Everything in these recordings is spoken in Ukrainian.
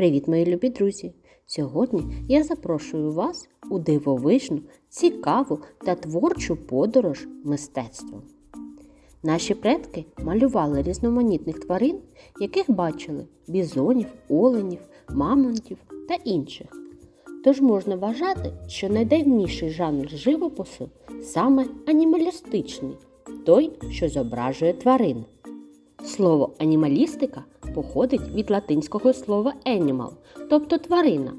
Привіт, мої любі друзі! Сьогодні я запрошую вас у дивовижну, цікаву та творчу подорож мистецтвом. Наші предки малювали різноманітних тварин, яких бачили бізонів, оленів, мамонтів та інших. Тож можна вважати, що найдавніший жанр живопису саме анімалістичний той, що зображує тварин. Слово анімалістика походить від латинського слова animal, тобто тварина.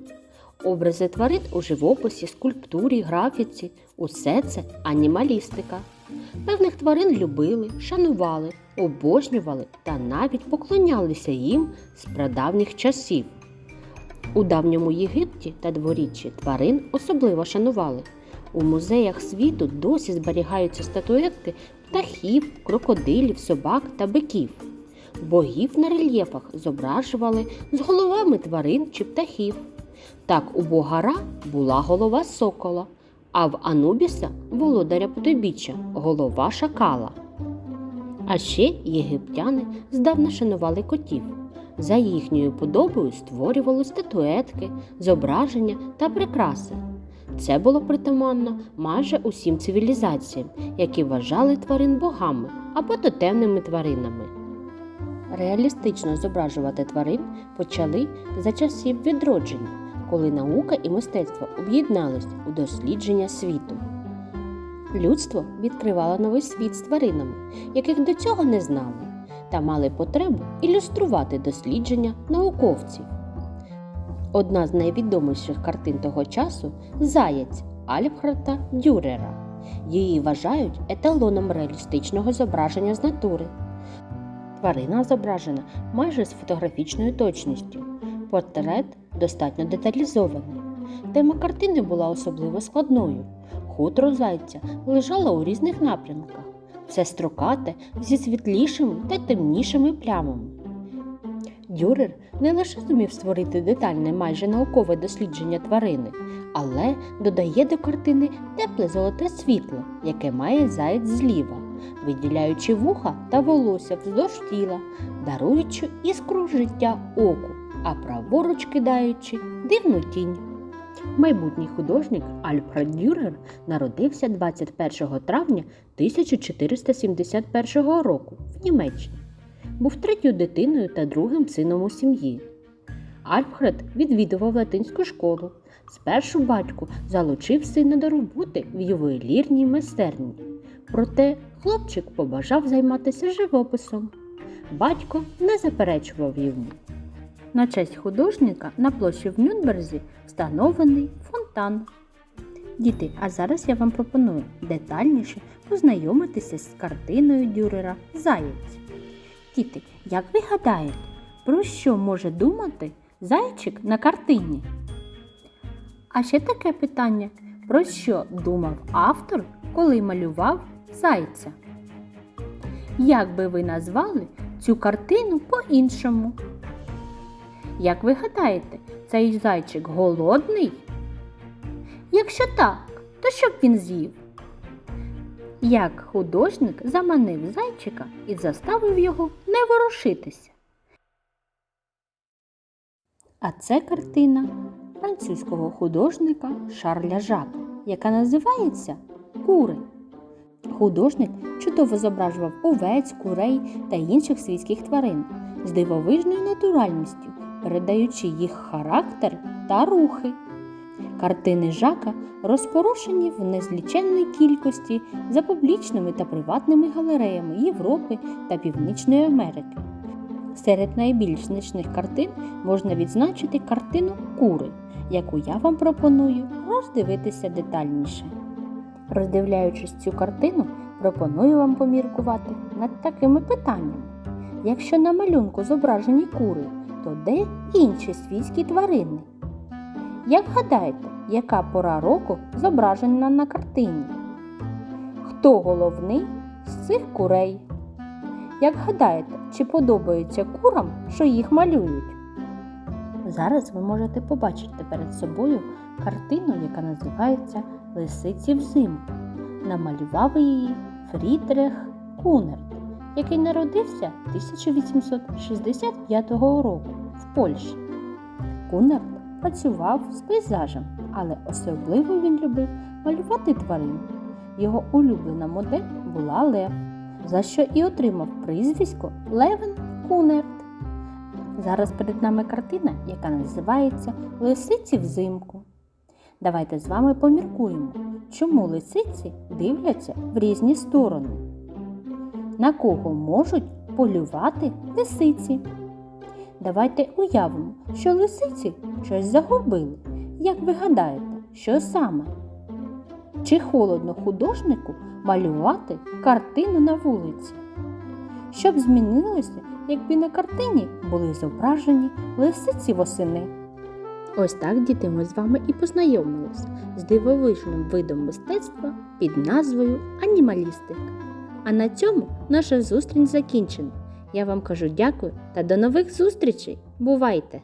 Образи тварин у живописі, скульптурі, графіці усе це анімалістика. Певних тварин любили, шанували, обожнювали та навіть поклонялися їм з прадавніх часів. У давньому Єгипті та дворіччі тварин особливо шанували. У музеях світу досі зберігаються статуетки птахів, крокодилів, собак та биків. Богів на рельєфах зображували з головами тварин чи птахів. Так у бога Ра була голова сокола, а в Анубіса володаря Подобіччя голова шакала. А ще єгиптяни здавна шанували котів. За їхньою подобою створювали статуетки, зображення та прикраси. Це було притаманно майже усім цивілізаціям, які вважали тварин богами або тотемними тваринами. Реалістично зображувати тварин почали за часів відродження, коли наука і мистецтво об'єднались у дослідження світу. Людство відкривало новий світ з тваринами, яких до цього не знали, та мали потребу ілюструвати дослідження науковців. Одна з найвідоміших картин того часу Заєць Альфхарта Дюрера. Її вважають еталоном реалістичного зображення з натури. Тварина зображена майже з фотографічною точністю. Портрет достатньо деталізований. Тема картини була особливо складною. Хутро зайця лежало у різних напрямках, все строкате зі світлішими та темнішими плямами. Дюрер не лише зумів створити детальне майже наукове дослідження тварини, але додає до картини тепле золоте світло, яке має заєць зліва, виділяючи вуха та волосся вздовж тіла, даруючи іскру життя оку, а праворуч кидаючи дивну тінь. Майбутній художник Альфред Дюрер народився 21 травня 1471 року в Німеччині. Був третьою дитиною та другим сином у сім'ї. Альфред відвідував латинську школу. Спершу батько залучив сина до роботи в ювелірній майстерні. Проте хлопчик побажав займатися живописом. Батько не заперечував йому. На честь художника на площі в Нюнберзі встановлений фонтан. Діти, а зараз я вам пропоную детальніше познайомитися з картиною Дюрера Заєць. Діти, як ви гадаєте, про що може думати зайчик на картині? А ще таке питання: про що думав автор, коли малював зайця? Як би ви назвали цю картину по-іншому? Як ви гадаєте, цей зайчик голодний? Якщо так, то що б він з'їв? Як художник заманив зайчика і заставив його не ворушитися. А це картина французького художника Шарля Жака, яка називається Кури. Художник чудово зображував овець, курей та інших свійських тварин з дивовижною натуральністю, передаючи їх характер та рухи. Картини Жака розпорошені в незліченній кількості за публічними та приватними галереями Європи та Північної Америки. Серед найбільш значних картин можна відзначити картину Кури, яку я вам пропоную роздивитися детальніше. Роздивляючись цю картину, пропоную вам поміркувати над такими питаннями. Якщо на малюнку зображені кури, то де інші свійські тварини? Як гадаєте, яка пора року зображена на картині? Хто головний з цих курей? Як гадаєте, чи подобається курам, що їх малюють? Зараз ви можете побачити перед собою картину, яка називається Лисиці взимку. Намалював її Фрідрих Кунерт, який народився 1865 року в Польщі. Кунард працював з пейзажем, але особливо він любив малювати тварин. Його улюблена модель була Лев, за що і отримав прізвисько Левен Кунерт. Зараз перед нами картина, яка називається Лисиці взимку. Давайте з вами поміркуємо, чому лисиці дивляться в різні сторони. На кого можуть полювати лисиці? Давайте уявимо, що лисиці щось загубили. Як ви гадаєте, що саме? Чи холодно художнику малювати картину на вулиці? Щоб змінилося, якби на картині були зображені лисиці восени. Ось так, діти, ми з вами і познайомилися з дивовижним видом мистецтва під назвою анімалістика. А на цьому наша зустріч закінчена. Я вам кажу дякую та до нових зустрічей. Бувайте!